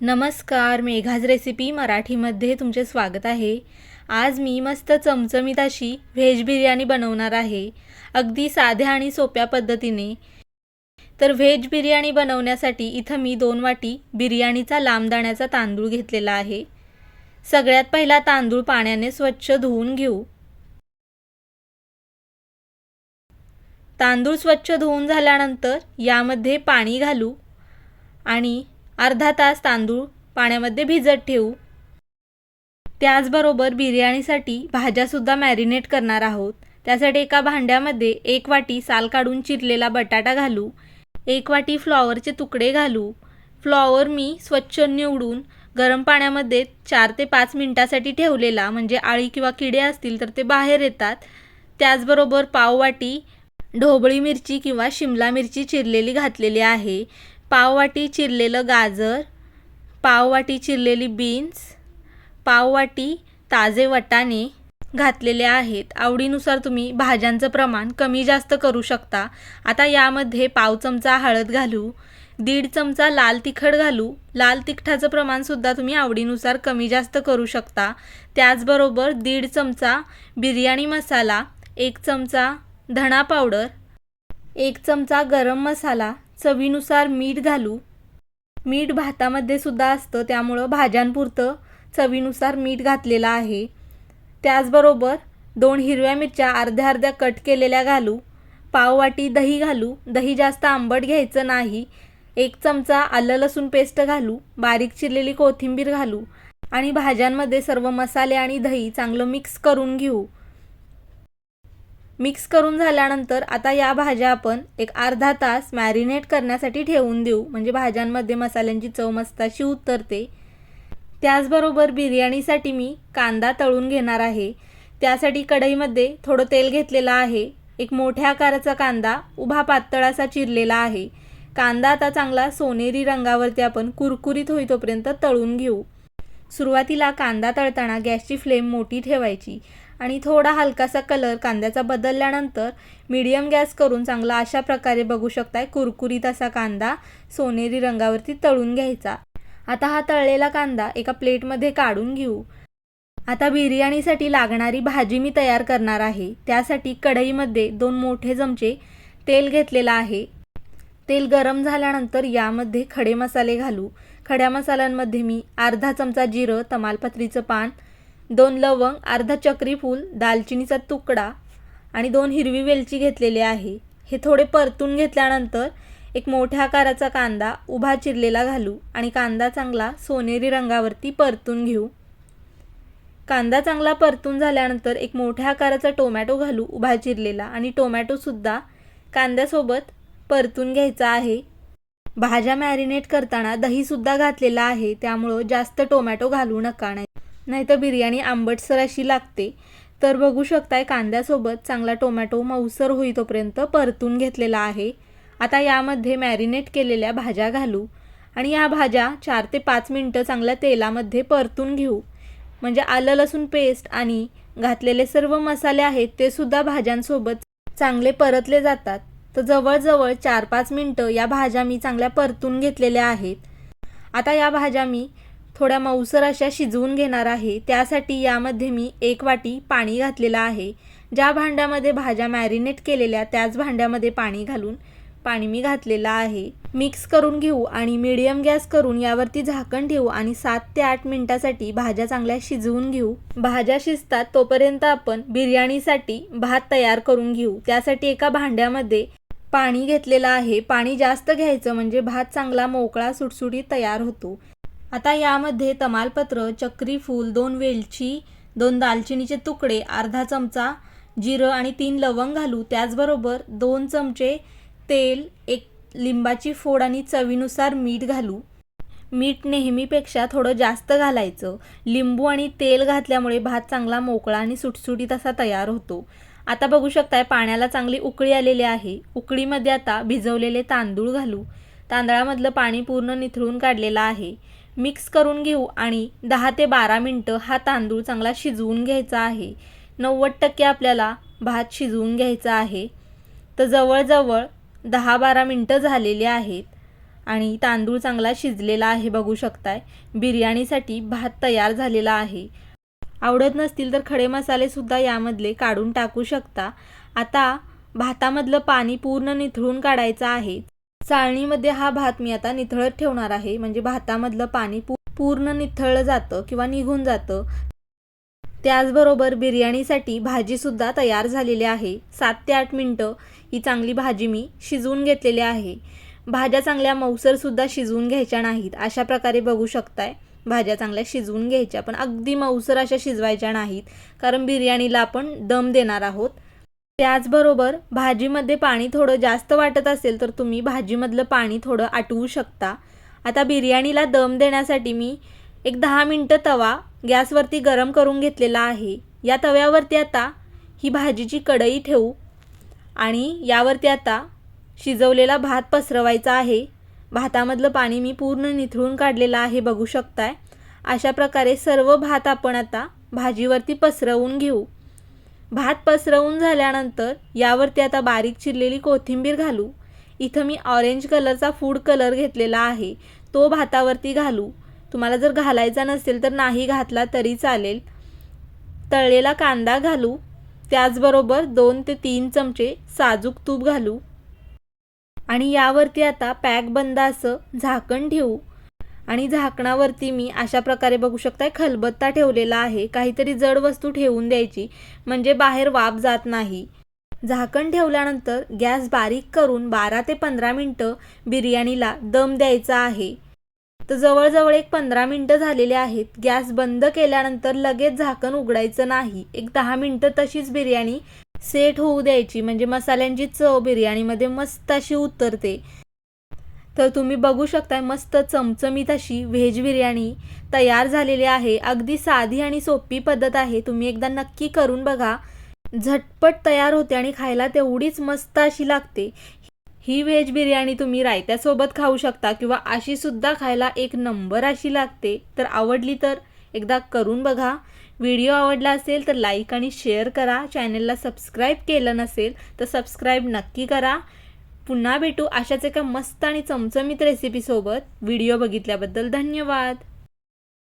नमस्कार मेघाज रेसिपी मराठीमध्ये तुमचे स्वागत आहे. आज मी मस्त चमचमीत अशी व्हेज बिर्याणी बनवणार आहे. अगदी साध्या आणि सोप्या पद्धतीने. तर व्हेज बिर्याणी बनवण्यासाठी इथं मी दोन वाटी बिर्याणीचा लांबदाण्याचा तांदूळ घेतलेला आहे. सगळ्यात पहिला तांदूळ पाण्याने स्वच्छ धुवून घेऊ. तांदूळ स्वच्छ धुवून झाल्यानंतर यामध्ये पाणी घालू आणि अर्धा तास तांदूळ पाण्यामध्ये भिजत ठेवू. त्याचबरोबर बिर्याणीसाठी भाज्यासुद्धा मॅरिनेट करणार आहोत. त्यासाठी एका भांड्यामध्ये एक वाटी साल काढून चिरलेला बटाटा घालू. एक वाटी फ्लॉवरचे तुकडे घालू. फ्लॉवर मी स्वच्छ निवडून गरम पाण्यामध्ये चार ते पाच मिनटासाठी ठेवलेला म्हणजे आळी किंवा किडे असतील तर ते बाहेर येतात. त्याचबरोबर पाववाटी ढोबळी मिरची किंवा शिमला मिरची चिरलेली घातलेली आहे. पाववाटी चिरलेलं गाजर पाववाटी चिरलेली बीन्स पाववाटी ताजे वटाणे घातलेले आहेत. आवडीनुसार तुम्ही भाज्यांचं प्रमाण कमी जास्त करू शकता. आता यामध्ये पाव चमचा हळद घालू दीड चमचा लाल तिखट घालू. लाल तिखटाचं प्रमाणसुद्धा तुम्ही आवडीनुसार कमी जास्त करू शकता. त्याचबरोबर दीड चमचा बिर्याणी मसाला एक चमचा धणा पावडर एक चमचा गरम मसाला चवीनुसार मीठ घालू. मीठ भातामध्ये सुद्धा असतं त्यामुळं भाज्यांपुरतं चवीनुसार मीठ घातलेलं आहे. त्याचबरोबर दोन हिरव्या मिरच्या अर्ध्या अर्ध्या कट केलेल्या घालू. पाववाटी दही घालू. दही जास्त आंबट घ्यायचं नाही. एक चमचा आलं लसूण पेस्ट घालू. बारीक चिरलेली कोथिंबीर घालू. आणि भाज्यांमध्ये सर्व मसाले आणि दही चांगलं मिक्स करून घेऊ. मिक्स करून झाल्यानंतर आता या भाज्या आपण एक अर्धा तास मॅरिनेट करण्यासाठी ठेवून देऊ. म्हणजे भाज्यांमध्ये मसाल्यांची चव मस्त अशी उतरते. त्याचबरोबर बिर्याणीसाठी मी कांदा तळून घेणार आहे. त्यासाठी कढईमध्ये थोडं तेल घेतलेलं आहे. एक मोठ्या आकाराचा कांदा उभा पातळासा चिरलेला आहे. कांदा आता चांगला सोनेरी रंगावरती आपण कुरकुरीत होईतोपर्यंत तळून घेऊ. सुरुवातीला कांदा तळताना गॅसची फ्लेम मोठी ठेवायची. आणि थोडा हलकासा कलर कांद्याचा बदलल्यानंतर मीडियम गॅस करून चांगला अशा प्रकारे बघू शकताय. कुरकुरीत असा कांदा सोनेरी रंगावरती तळून घ्यायचा. आता हा तळलेला कांदा एका प्लेटमध्ये काढून घेऊ. आता बिर्याणीसाठी लागणारी भाजी मी तयार करणार आहे. त्यासाठी कढईमध्ये दोन मोठे चमचे तेल घेतलेलं आहे. तेल गरम झाल्यानंतर यामध्ये खडे मसाले घालू. खड्या मसाल्यांमध्ये मी अर्धा चमचा जिरं तमालपत्रीचं पान दोन लवंग अर्धा चक्री फूल दालचिनीचा तुकडा आणि दोन हिरवी वेलची घेतलेली आहे. हे थोडे परतून घेतल्यानंतर एक मोठ्या आकाराचा कांदा उभा चिरलेला घालू आणि कांदा चांगला सोनेरी रंगावरती परतून घेऊ. कांदा चांगला परतून झाल्यानंतर एक मोठ्या आकाराचा टोमॅटो घालू उभा चिरलेला आणि टोमॅटोसुद्धा कांद्यासोबत परतून घ्यायचा आहे. भाज्या मॅरिनेट करताना दहीसुद्धा घातलेलं आहे त्यामुळं जास्त टोमॅटो घालू नका नाही. नाहीतर बिर्याणी आंबटसर अशी लागते. तर बघू शकताय कांद्यासोबत चांगला टोमॅटो मऊसर होईतोपर्यंत परतून घेतलेला आहे. आता यामध्ये मॅरिनेट केलेल्या भाज्या घालू. आणि या भाज्या चार ते पाच मिनटं चांगल्या तेलामध्ये परतून घेऊ. म्हणजे आलं लसूण पेस्ट आणि घातलेले सर्व मसाले आहेत ते सुद्धा भाज्यांसोबत चांगले परतले जातात. तर जवळजवळ चार पाच मिनटं या भाज्या मी चांगल्या परतून घेतलेल्या आहेत. आता या भाज्या मी थोड्या मऊसर अशा शिजवून घेणार आहे. त्यासाठी यामध्ये मी एक वाटी पाणी घातलेलं आहे. ज्या भांड्यामध्ये भाज्या मॅरिनेट केलेल्या त्याच भांड्यामध्ये पाणी घालून पाणी मी घातलेलं आहे. मिक्स करून घेऊ आणि मीडियम गॅस करून यावरती झाकण ठेवू आणि सात ते आठ मिनिटासाठी भाज्या चांगल्या शिजवून घेऊ. भाज्या शिजतात तोपर्यंत आपण बिर्याणीसाठी भात तयार करून घेऊ. त्यासाठी एका भांड्यामध्ये पाणी घेतलेलं आहे. पाणी जास्त घ्यायचं म्हणजे भात चांगला मोकळा सुटसुटीत तयार होतो. आता यामध्ये तमालपत्र चक्री फूल दोन वेलची दोन दालचिनीचे तुकडे अर्धा चमचा जिरं आणि तीन लवंग घालू. त्याचबरोबर दोन चमचे तेल एक लिंबाची फोड आणि चवीनुसार मीठ घालू. मीठ नेहमीपेक्षा थोडं जास्त घालायचं. लिंबू आणि तेल घातल्यामुळे भात चांगला मोकळा आणि सुटसुटीत असा तयार होतो. आता बघू शकताय पाण्याला चांगली उकळी आलेली आहे. उकळीमध्ये आता भिजवलेले तांदूळ घालू. तांदळामधलं पाणी पूर्ण निथळून काढलेलं आहे. मिक्स करून घेऊ आणि दहा ते बारा मिनटं हा तांदूळ चांगला शिजवून घ्यायचा आहे. नव्वद टक्के आपल्याला भात शिजवून घ्यायचा आहे. तर जवळजवळ दहा बारा मिनटं झालेली आहेत आणि तांदूळ चांगला शिजलेला आहे बघू शकताय. बिर्याणीसाठी भात तयार झालेला आहे. आवडत नसतील तर खडे मसालेसुद्धा यामधले काढून टाकू शकता. आता भातामधलं पाणी पूर्ण निथळून काढायचं आहे. चाळणीमध्ये हा भात मी आता निथळत ठेवणार आहे. म्हणजे भातामधलं पाणी पूर्ण निथळलं जातं किंवा निघून जातं. त्याचबरोबर बिर्याणीसाठी भाजीसुद्धा तयार झालेली आहे. सात ते आठ मिनटं ही चांगली भाजी मी शिजवून घेतलेली आहे. भाज्या चांगल्या मऊसरसुद्धा शिजवून घ्यायच्या नाहीत. अशा प्रकारे बघू शकताय. भाज्या चांगल्या शिजवून घ्यायच्या पण अगदी मऊसर अशा शिजवायच्या नाहीत. कारण बिर्याणीला आपण दम देणार आहोत. त्याचबरोबर भाजीमध्ये पाणी थोडं जास्त वाटत असेल तर तुम्ही भाजीमधलं पाणी थोडं आटवू शकता. आता बिर्याणीला दम देण्यासाठी मी एक दहा मिनटं तवा गॅसवरती गरम करून घेतलेला आहे. या तव्यावरती आता ही भाजीची कढई ठेवू आणि यावरती आता शिजवलेला भात पसरवायचा आहे. भातामधलं पाणी मी पूर्ण निथळून काढलेलं आहे बघू शकताय. अशा प्रकारे सर्व भात आपण आता भाजीवरती पसरवून घेऊ. भात पसरवून झाल्यानंतर यावरती आता बारीक चिरलेली कोथिंबीर घालू. इथं मी ऑरेंज कलरचा फूड कलर घेतलेला आहे. तो भातावरती घालू. तुम्हाला जर घालायचा नसेल तर नाही घातला तरी चालेल. तळलेला कांदा घालू. त्याचबरोबर दोन ते तीन चमचे साजूक तूप घालू. आणि यावरती आता पॅक बंद असं झाकण ठेवू. आणि झाकणावरती मी अशा प्रकारे बघू शकताय खलबत्ता ठेवलेला आहे. काहीतरी जड वस्तू ठेवून द्यायची म्हणजे बाहेर वाफ जात नाही. झाकण ठेवल्यानंतर गॅस बारीक करून बारा ते पंधरा मिनटं बिर्याणीला दम द्यायचा आहे. तर जवळजवळ एक पंधरा मिनटं झालेले आहेत. गॅस बंद केल्यानंतर लगेच झाकण उघडायचं नाही. एक दहा मिनटं तशीच बिर्याणी सेट होऊ द्यायची म्हणजे मसाल्यांची चव बिर्याणीमध्ये मस्त अशी उतरते. तर तुम्ही बघू शकताय मस्त चमचमीत अशी व्हेज बिर्याणी तयार झालेली आहे. अगदी साधी आणि सोपी पद्धत आहे. तुम्ही एकदा नक्की करून बघा. झटपट तयार होते आणि खायला तेवढीच मस्त अशी लागते. ही व्हेज बिर्याणी तुम्ही रायत्यासोबत खाऊ शकता किंवा अशी सुद्धा खायला एक नंबर अशी लागते. तर आवडली तर एकदा करून बघा. व्हिडिओ आवडला असेल तर लाईक आणि शेअर करा. चॅनलला सबस्क्राईब केलं नसेल तर सबस्क्राईब नक्की करा. पुन्हा भेटू अशाच एका मस्त आणि चमचमीत रेसिपीसोबत व्हिडिओ बघितल्याबद्दल धन्यवाद.